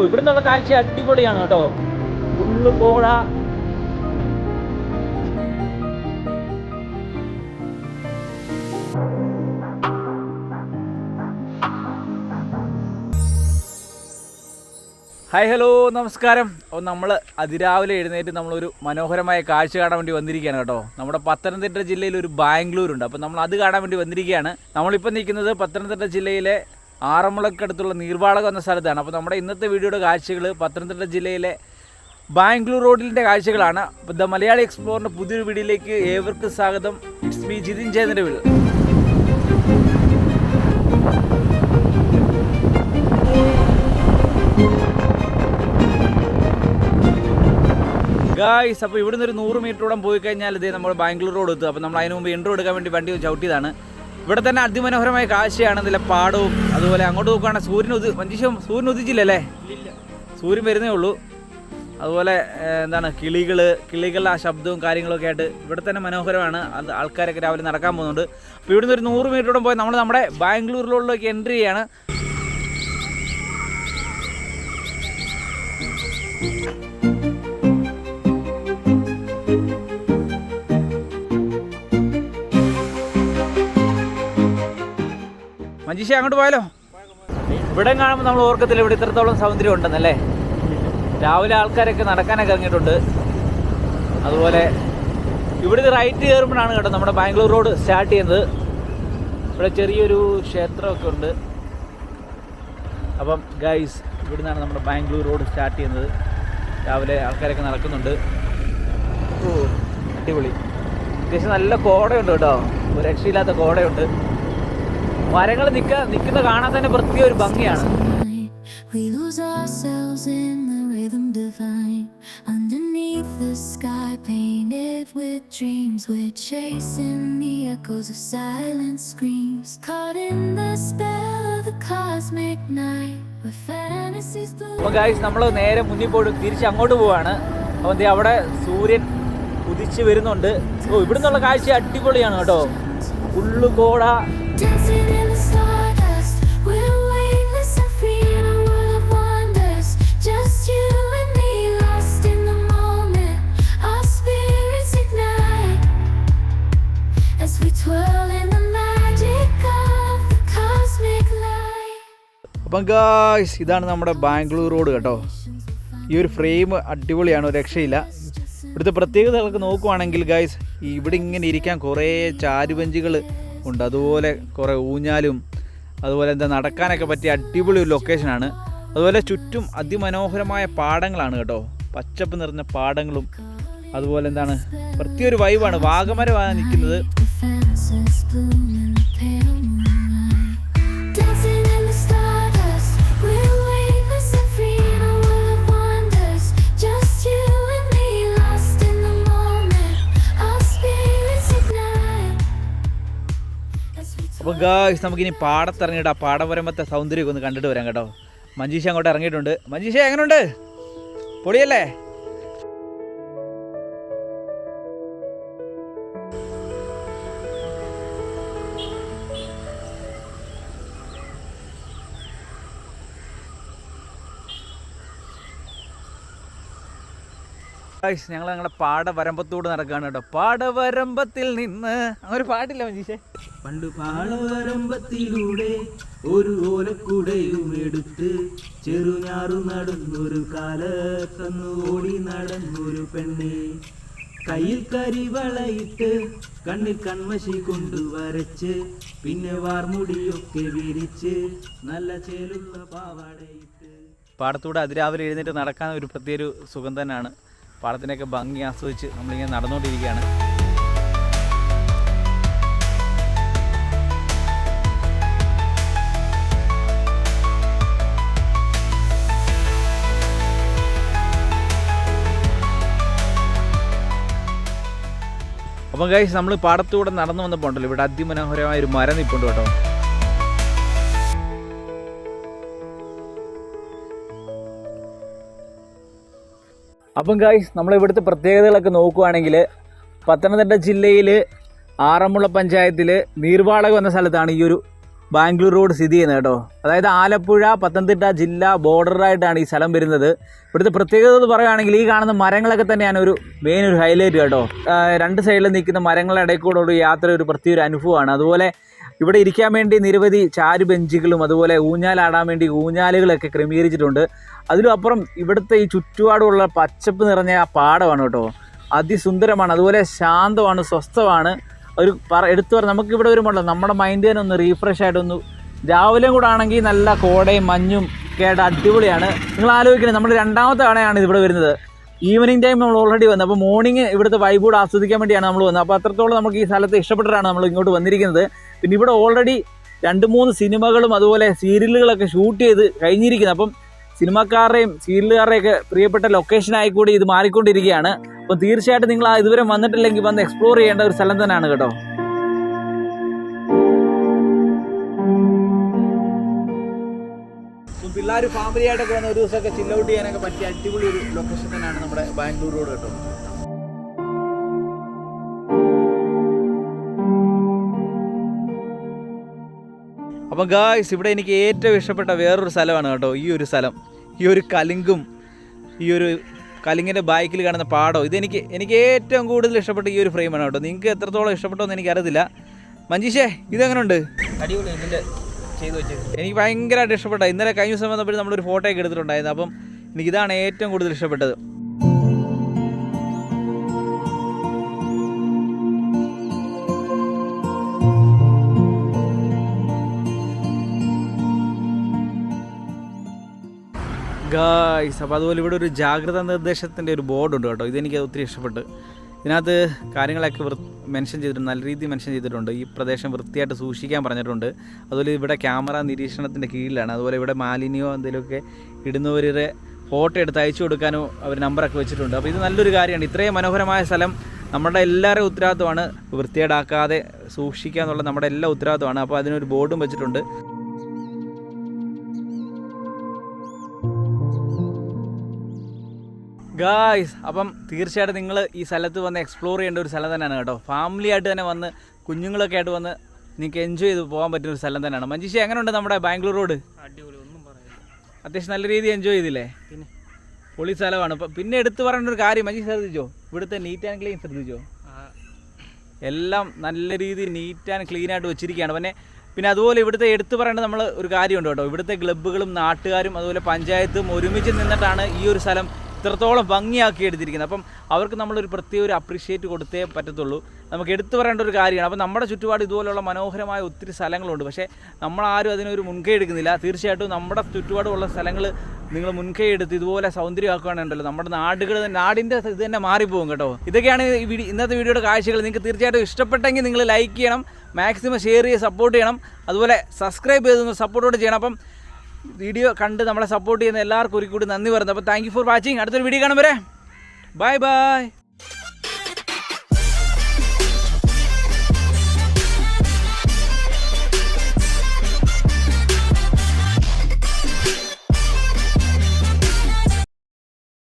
ഇവിടെ നിന്നുള്ള കാഴ്ച അടിപൊളിയാണ് കേട്ടോ. ഫുള്ള് പോഴ ഹായ് ഹലോ നമസ്കാരം. അപ്പോൾ നമ്മൾ അതിരാവിലെ എഴുന്നേറ്റ് നമ്മളൊരു മനോഹരമായ കാഴ്ച കാണാൻ വേണ്ടി വന്നിരിക്കുകയാണ് കേട്ടോ. നമ്മുടെ പത്തനംതിട്ട ജില്ലയിൽ ഒരു ബാംഗ്ലൂരുണ്ട്. അപ്പോൾ നമ്മൾ അത് കാണാൻ വേണ്ടി വന്നിരിക്കുകയാണ്. നമ്മളിപ്പോൾ നിൽക്കുന്നത് പത്തനംതിട്ട ജില്ലയിലെ ആറന്മുളക്കടുത്തുള്ള നീർവാളകം എന്ന സ്ഥലത്താണ്. അപ്പോൾ നമ്മുടെ ഇന്നത്തെ വീഡിയോയുടെ കാഴ്ചകൾ പത്തനംതിട്ട ജില്ലയിലെ ബാംഗ്ലൂർ റോഡിന്റെ കാഴ്ചകളാണ്. ദ മലയാളി എക്സ്പ്ലോറിന്റെ പുതിയൊരു വീഡിയോയിലേക്ക് ഏവർക്കും സ്വാഗതം. ഇറ്റ്സ് മീ ജിതിൻ ചേതന്റെ വീട് ഗായ്സ് അപ്പോൾ ഇവിടുന്ന് ഒരു നൂറ് മീറ്ററോളം പോയി കഴിഞ്ഞാൽ ഇതേ നമ്മൾ ബാംഗ്ലൂർ റോഡ് എത്തും. അപ്പോൾ നമ്മൾ അതിന് മുമ്പ് എൻട്രോ എടുക്കാൻ വേണ്ടി വണ്ടി ചവിട്ടിയതാണ്. ഇവിടെ തന്നെ അതിമനോഹരമായ കാഴ്ചയാണ് ഇതിലെ പാടവും. അതുപോലെ അങ്ങോട്ട് നോക്കുകയാണെങ്കിൽ സൂര്യൻ ഉദി മഞ്ചീശം സൂര്യൻ ഉദിച്ചില്ലല്ലേ? സൂര്യൻ വരുന്നേ ഉള്ളൂ. അതുപോലെ എന്താണ് കിളികൾ കിളികളുടെ ആ ശബ്ദവും കാര്യങ്ങളൊക്കെ ആയിട്ട് ഇവിടെ തന്നെ മനോഹരമാണ്. അത് ആൾക്കാരൊക്കെ രാവിലെ നടക്കാൻ പോകുന്നുണ്ട്. അപ്പോൾ ഇവിടുന്ന് ഒരു നൂറ് മീറ്ററോളം പോയി നമ്മൾ നമ്മുടെ ബാംഗ്ലൂരിലോട്ടിലേക്ക് എൻട്രി ചെയ്യാണ്. മഞ്ജീഷ അങ്ങോട്ട് പോയാലോ? ഇവിടെ കാണുമ്പോൾ നമ്മൾ ഓർക്കത്തില്ല ഇവിടെ ഇത്രത്തോളം സൗന്ദര്യം ഉണ്ടെന്നല്ലേ? രാവിലെ ആൾക്കാരൊക്കെ നടക്കാനൊക്കെ ഇറങ്ങിയിട്ടുണ്ട്. അതുപോലെ ഇവിടുന്ന് റൈറ്റ് കയറുമ്പോഴാണ് കേട്ടോ നമ്മുടെ ബാംഗ്ലൂർ റോഡ് സ്റ്റാർട്ട് ചെയ്യുന്നത്. ഇവിടെ ചെറിയൊരു ക്ഷേത്രമൊക്കെ ഉണ്ട്. അപ്പം ഗൈസ് ഇവിടുന്നാണ് നമ്മുടെ ബാംഗ്ലൂർ റോഡ് സ്റ്റാർട്ട് ചെയ്യുന്നത്. രാവിലെ ആൾക്കാരൊക്കെ നടക്കുന്നുണ്ട്. ഓ അടിപൊളി. അത്യാവശ്യം നല്ല കോടയുണ്ട് കേട്ടോ. ഒരു രക്ഷയില്ലാത്ത കോടയുണ്ട്. മരങ്ങൾ നിൽക്ക നിൽക്കുന്ന കാണാൻ തന്നെ പ്രത്യേക ഒരു ഭംഗിയാണ് We lose ourselves in the rhythm divine. Underneath the sky, painted with dreams, we're chasing the echoes of silent screams. Caught in the spell of the cosmic night, where fantasies bloom. Guys നമ്മൾ നേരെ മുന്നിൽ പോയിട്ട് തിരിച്ച് അങ്ങോട്ട് പോവാണ് അപ്പോൾ ദേ അവിടെ സൂര്യൻ ഉദിച്ച് വരുന്നുണ്ട് ഓ ഇവിടുന്നുള്ള കാഴ്ച അടിപൊളിയാണ് കേട്ടോ ഫുള്ള് അപ്പം ഗായ്സ് ഇതാണ് നമ്മുടെ ബാംഗ്ലൂർ റോഡ് കേട്ടോ. ഈ ഒരു ഫ്രെയിം അടിപൊളിയാണ് രക്ഷയില്ല. ഇവിടുത്തെ പ്രത്യേകതകളൊക്കെ നോക്കുവാണെങ്കിൽ ഗായ്സ് ഇവിടെ ഇങ്ങനെ ഇരിക്കാൻ കുറേ ചാരുവഞ്ചികൾ ഉണ്ട്. അതുപോലെ കുറേ ഊഞ്ഞാലും അതുപോലെ എന്താ നടക്കാനൊക്കെ പറ്റിയ അടിപൊളി ഒരു ലൊക്കേഷനാണ് അതുപോലെ ചുറ്റും അതിമനോഹരമായ പാടങ്ങളാണ് കേട്ടോ. പച്ചപ്പ് നിറഞ്ഞ പാടങ്ങളും അതുപോലെ എന്താണ് പ്രത്യേക ഒരു വൈബാണ് വാഗമരമാണ് നിൽക്കുന്നത്. ഗായ്സ് നമുക്കിനി പാടത്തിറങ്ങിയിട്ട് ആ പാടം വരുമ്പത്തെ സൗന്ദര്യമൊക്കെ ഒന്ന് കണ്ടിട്ട് വരാം കേട്ടോ. മഞ്ജീഷ അങ്ങോട്ട് ഇറങ്ങിയിട്ടുണ്ട്. മഞ്ജീഷ എങ്ങനെയുണ്ട് പൊളിയല്ലേ? ഞങ്ങൾ ഞങ്ങളുടെ പാടവരമ്പത്തൂടെ നടക്കുകയാണ് കേട്ടോ. പാടവരമ്പത്തിൽ നിന്ന് അങ്ങനെ ഒരു പാട്ടില്ല മഞ്ജീഷേ പണ്ട് പാടവരമ്പത്തിലൂടെ ഒരു ഓലക്കുടയും എടുത്ത് ചെറുഞാറു നടന്നൊരു കാലത്തന്നു ഓടി നടന്നൊരു പെണ്ണെ. കയ്യിൽ കരിവളയിട്ട് കണ്ണിൽ കൺമശി കൊണ്ടു വരച്ച് പിന്നെ വാർമുടിയൊക്കെ വിരിച്ച് നല്ല ചേലുള്ള പാവാടയിട്ട്. പാടത്തൂടെ അതിരാവിലെ എഴുന്നേറ്റ് നടക്കാൻ ഒരു പ്രത്യേക സുഖം തന്നെയാണ് പാടത്തിനൊക്കെ ഭംഗി ആസ്വദിച്ച് നമ്മളിങ്ങനെ നടന്നുകൊണ്ടിരിക്കുകയാണ്. അപ്പം ഗൈസ് നമ്മൾ പാടത്തൂടെ നടന്നു വന്നപ്പോൾ ഉണ്ടല്ലോ ഇവിടെ അതിമനോഹരമായ ഒരു മരം നിൽപ്പുണ്ട് കേട്ടോ. അപ്പം ഗായ്സ് നമ്മൾ ഇവിടുത്തെ പ്രത്യേകതകളൊക്കെ നോക്കുകയാണെങ്കിൽ പത്തനംതിട്ട ജില്ലയിൽ ആറന്മുള പഞ്ചായത്തിൽ നീർവാളകം എന്ന സ്ഥലത്താണ് ഈ ഒരു ബാംഗ്ലൂർ റോഡ് സ്ഥിതി ചെയ്യുന്നത് കേട്ടോ. അതായത് ആലപ്പുഴ പത്തനംതിട്ട ജില്ല ബോർഡറായിട്ടാണ് ഈ സ്ഥലം വരുന്നത്. ഇവിടുത്തെ പ്രത്യേകത എന്ന് പറയുകയാണെങ്കിൽ ഈ കാണുന്ന മരങ്ങളൊക്കെ തന്നെയാണ് ഒരു മെയിൻ ഒരു ഹൈലൈറ്റ് കേട്ടോ. രണ്ട് സൈഡിൽ നിൽക്കുന്ന മരങ്ങളുടെ ഇടയിൽ കൂടെ ഒരു യാത്ര ഒരു പ്രത്യേക ഒരു അനുഭവമാണ്. അതുപോലെ ഇവിടെ ഇരിക്കാൻ വേണ്ടി നിരവധി ചാരു ബെഞ്ചുകളും അതുപോലെ ഊഞ്ഞാലാടാൻ വേണ്ടി ഊഞ്ഞാലുകളൊക്കെ ക്രമീകരിച്ചിട്ടുണ്ട്. അതിലും അപ്പുറം ഇവിടുത്തെ ഈ ചുറ്റുപാടുമുള്ള പച്ചപ്പ് നിറഞ്ഞ ആ പാടമാണ് കേട്ടോ. അതിസുന്ദരമാണ്. അതുപോലെ ശാന്തമാണ് സ്വസ്ഥമാണ്. ഒരു പറ എടുത്തു പറഞ്ഞാൽ നമുക്ക് ഇവിടെ വരുമ്പോൾ നമ്മുടെ മൈൻഡ് തന്നെ ഒന്ന് റീഫ്രഷ് ആയിട്ടൊന്ന് രാവിലെ കൂടെ ആണെങ്കിൽ നല്ല കോടയും മഞ്ഞും ആയിട്ട് അടിപൊളിയാണ്. നിങ്ങൾ ആലോചിക്കണം നമ്മൾ രണ്ടാമത്തെ തവണയാണ് ഇതിവിടെ വരുന്നത്. ഈവനിങ് ടൈം നമ്മൾ ഓൾറെഡി വന്നത് അപ്പോൾ മോർണിംഗ് ഇവിടുത്തെ വൈബ് ആസ്വദിക്കാൻ വേണ്ടിയാണ് നമ്മൾ വന്നത്. അപ്പോൾ അത്രത്തോളം നമുക്ക് ഈ സ്ഥലത്ത് ഇഷ്ടപ്പെട്ടിട്ടാണ് നമ്മൾ ഇങ്ങോട്ട് വന്നിരിക്കുന്നത്. പിന്നെ ഇവിടെ ഓൾറെഡി രണ്ട് മൂന്ന് സിനിമകളും അതുപോലെ സീരിയലുകളൊക്കെ ഷൂട്ട് ചെയ്ത് കഴിഞ്ഞിരിക്കുന്നത് അപ്പം സിനിമക്കാരുടെയും സീരിയലുകാരുടെയും ഒക്കെ പ്രിയപ്പെട്ട ലൊക്കേഷനായി കൂടി ഇത് മാറിക്കൊണ്ടിരിക്കുകയാണ്. അപ്പം തീർച്ചയായിട്ടും നിങ്ങൾ ആ ഇതുവരെ വന്നിട്ടില്ലെങ്കിൽ വന്ന് എക്സ്പ്ലോർ ചെയ്യേണ്ട ഒരു സ്ഥലം തന്നെയാണ് കേട്ടോ. പിള്ളേർ ഫാമിലി ആയിട്ടൊക്കെ വന്ന് ഒരു ദിവസമൊക്കെ ചില്ലൗട്ട് ചെയ്യാനൊക്കെ പറ്റിയ അടിപൊളി ഒരു ലൊക്കേഷൻ തന്നെയാണ് നമ്മുടെ ബാംഗ്ലൂർ റോഡ് കേട്ടോ. അപ്പം ഗായ്സ് ഇവിടെ എനിക്ക് ഏറ്റവും ഇഷ്ടപ്പെട്ട വേറൊരു സ്ഥലമാണ് കേട്ടോ ഈ ഒരു സ്ഥലം. ഈ ഒരു കലിങ്കും ഈ ഒരു കലിങ്ങിന്റെ ബാക്കിൽ കാണുന്ന പാടവും ഇതെനിക്ക് എനിക്ക് ഏറ്റവും കൂടുതൽ ഇഷ്ടപ്പെട്ട ഈ ഒരു ഫ്രെയിമാണ് കേട്ടോ. നിങ്ങൾക്ക് എത്രത്തോളം ഇഷ്ടപ്പെട്ടോ എന്ന് എനിക്കറിയത്തില്ല. മഞ്ജീഷേ ഇതെങ്ങനെയുണ്ട് എനിക്ക് ഭയങ്കരമായിട്ട് ഇഷ്ടപ്പെട്ട. ഇന്നലെ കഴിഞ്ഞ ദിവസം വന്നപ്പോൾ നമ്മളൊരു ഫോട്ടോ ഒക്കെ എടുത്തിട്ടുണ്ടായിരുന്നു. അപ്പം എനിക്ക് ഇതാണ് ഏറ്റവും കൂടുതൽ ഇഷ്ടപ്പെട്ടത്. ഗായ്സ് അപ്പോൾ അതുപോലെ ഇവിടെ ഒരു ജാഗ്രതാ നിർദ്ദേശത്തിന്റെ ഒരു ബോർഡുണ്ട് കേട്ടോ. ഇതെനിക്ക് ഒത്തിരി ഇഷ്ടപ്പെട്ടു. ഇതിനകത്ത് കാര്യങ്ങളൊക്കെ മെൻഷൻ ചെയ്തിട്ടുണ്ട് നല്ല രീതിയിൽ മെൻഷൻ ചെയ്തിട്ടുണ്ട്. ഈ പ്രദേശം വൃത്തിയായിട്ട് സൂക്ഷിക്കാൻ പറഞ്ഞിട്ടുണ്ട്. അതുപോലെ ഇവിടെ ക്യാമറ നിരീക്ഷണത്തിന്റെ കീഴിലാണ്. അതുപോലെ ഇവിടെ മാലിന്യമോ എന്തെങ്കിലുമൊക്കെ ഇടുന്നവരുടെ ഫോട്ടോ എടുത്ത് അയച്ചു കൊടുക്കാനോ അവർ നമ്പറൊക്കെ വെച്ചിട്ടുണ്ട്. അപ്പോൾ ഇത് നല്ലൊരു കാര്യമാണ്. ഇത്രയും മനോഹരമായ സ്ഥലം നമ്മുടെ എല്ലാവരുടെയും ഉത്തരവാദിത്വമാണ്. വൃത്തിയേടാക്കാതെ സൂക്ഷിക്കുക എന്നുള്ള നമ്മുടെ എല്ലാ ഉത്തരവാദിത്വമാണ്. അപ്പോൾ അതിനൊരു ബോർഡും വെച്ചിട്ടുണ്ട്. ഗായ്സ് അപ്പം തീർച്ചയായിട്ടും നിങ്ങൾ ഈ സ്ഥലത്ത് വന്ന് എക്സ്പ്ലോർ ചെയ്യേണ്ട ഒരു സ്ഥലം തന്നെയാണ് കേട്ടോ. ഫാമിലി ആയിട്ട് തന്നെ വന്ന് കുഞ്ഞുങ്ങളൊക്കെ ആയിട്ട് വന്ന് നിങ്ങൾക്ക് എൻജോയ് ചെയ്ത് പോകാൻ പറ്റുന്ന ഒരു സ്ഥലം തന്നെയാണ്. മഞ്ജുഷി എങ്ങനെയുണ്ട് നമ്മുടെ ബാംഗ്ലൂർ റോഡ് അത്യാവശ്യം നല്ല രീതിയിൽ എൻജോയ് ചെയ്തില്ലേ? പൊളി സ്ഥലമാണ്. പിന്നെ എടുത്തു പറയേണ്ട ഒരു കാര്യം മഞ്ജീഷ് ശ്രദ്ധിച്ചോ? ഇവിടുത്തെ നീറ്റ് ആൻഡ് ക്ലീൻ ശ്രദ്ധിച്ചോ? എല്ലാം നല്ല രീതിയിൽ നീറ്റ് ആൻഡ് ക്ലീൻ ആയിട്ട് വെച്ചിരിക്കുകയാണ്. പിന്നെ പിന്നെ അതുപോലെ ഇവിടുത്തെ എടുത്തു പറയേണ്ട നമ്മൾ ഒരു കാര്യമുണ്ട് കേട്ടോ. ഇവിടുത്തെ ക്ലബ്ബുകളും നാട്ടുകാരും അതുപോലെ പഞ്ചായത്തും ഒരുമിച്ച് നിന്നിട്ടാണ് ഈ ഒരു സ്ഥലം ഇത്രത്തോളം ഭംഗിയാക്കി എടുത്തിരിക്കുന്നത്. അപ്പം അവർക്ക് നമ്മളൊരു പ്രത്യേക ഒരു അപ്രീഷിയേറ്റ് കൊടുത്തേ പറ്റത്തുള്ളൂ. നമുക്ക് എടുത്തു പറയേണ്ട ഒരു കാര്യമാണ്. അപ്പം നമ്മുടെ ചുറ്റുപാട് ഇതുപോലെയുള്ള മനോഹരമായ ഒത്തിരി സ്ഥലങ്ങളുണ്ട്. പക്ഷേ നമ്മളാരും അതിനൊരു മുൻകൈ എടുക്കുന്നില്ല. തീർച്ചയായിട്ടും നമ്മുടെ ചുറ്റുപാടുമുള്ള സ്ഥലങ്ങൾ നിങ്ങൾ മുൻകൈ എടുത്ത് ഇതുപോലെ സൗന്ദര്യമാക്കുകയാണെന്നുണ്ടല്ലോ നമ്മുടെ നാടുകൾ നാടിന്റെ ഇത് തന്നെ മാറിപ്പോകും കേട്ടോ. ഇതൊക്കെയാണ് ഈ വീഡിയോ ഇന്നത്തെ വീഡിയോയുടെ കാഴ്ചകൾ. നിങ്ങൾക്ക് തീർച്ചയായിട്ടും ഇഷ്ടപ്പെട്ടെങ്കിൽ നിങ്ങൾ ലൈക്ക് ചെയ്യണം. മാക്സിമം ഷെയർ ചെയ്ത് സപ്പോർട്ട് ചെയ്യണം. അതുപോലെ സബ്സ്ക്രൈബ് ചെയ്തൊന്ന് സപ്പോർട്ടോട് ചെയ്യണം. അപ്പം വീഡിയോ കണ്ട് നമ്മളെ സപ്പോർട്ട് ചെയ്യുന്ന എല്ലാവർക്കും ഒരു കൂടി നന്ദി പറയുന്നത് അപ്പോൾ താങ്ക് യു ഫോർ വാച്ചിങ് അടുത്തൊരു വീഡിയോ കാണും വരെ. Bye bye